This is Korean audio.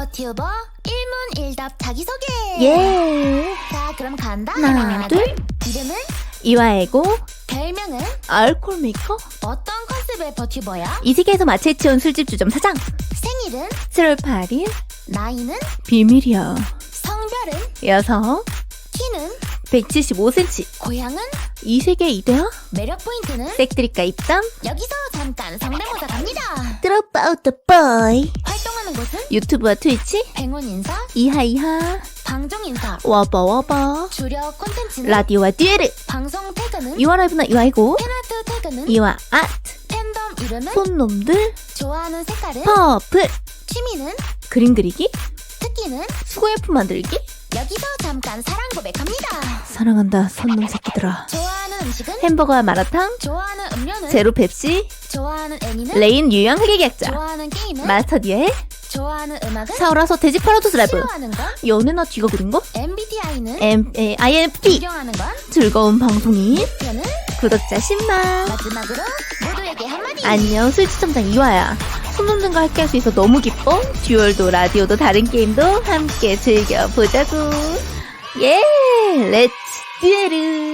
버튜버 일문일답 자기소개. 예. 자 그럼 간다. 하나, 둘. 이름은? 이화애고. 별명은? 알콜 메이커. 어떤 컨셉의 버튜버야? 이 세계에서 마체치온 술집 주점 사장. 생일은? 7월 8일. 나이는? 비밀이야 성별은? 여성. 키는? 175cm 고향은? 이 세계 이대야 매력 포인트는? 색드립과 입담? 여기서 잠깐 성대모사 갑니다 Drop out the boy. 활동하는 곳은? 유튜브와 트위치? 백원 인사? 이하 이하. 방종 인사? 와봐 와봐 주력 콘텐츠는? 라디오와 듀에르 방송 태그는? 이화 라이브나 이화이고. 팬아트 태그는? 이화 아트. 팬덤 이름은? 손놈들. 좋아하는 색깔은? 퍼플 취미는? 그림 그리기? 특기는? 수고예품 만들기? 여기서 잠깐 사랑 고백합니다. 사랑한다 손놈 새끼들아. 좋아하는 음식은 햄버거와 마라탕 좋아하는 음료는 제로 펩시 좋아하는 애니는 레인 유형 좋아하는 게임은 마스터 디에 좋아하는 음악은 사오라서 돼지 파라도스 라이브 싫어하는 건 연애나 뒤가 그린 거 MBTI는 M, 에, INFP 구경하는 건 즐거운 방송이 표는 구독자 10만. 마지막으로 모두에게 한마디. 안녕 술지점장 이화야. 손놈들과 함께 할 수 있어 너무 기뻐. 듀얼도 라디오도 다른 게임도 함께 즐겨 보자고 예 렛츠 듀에르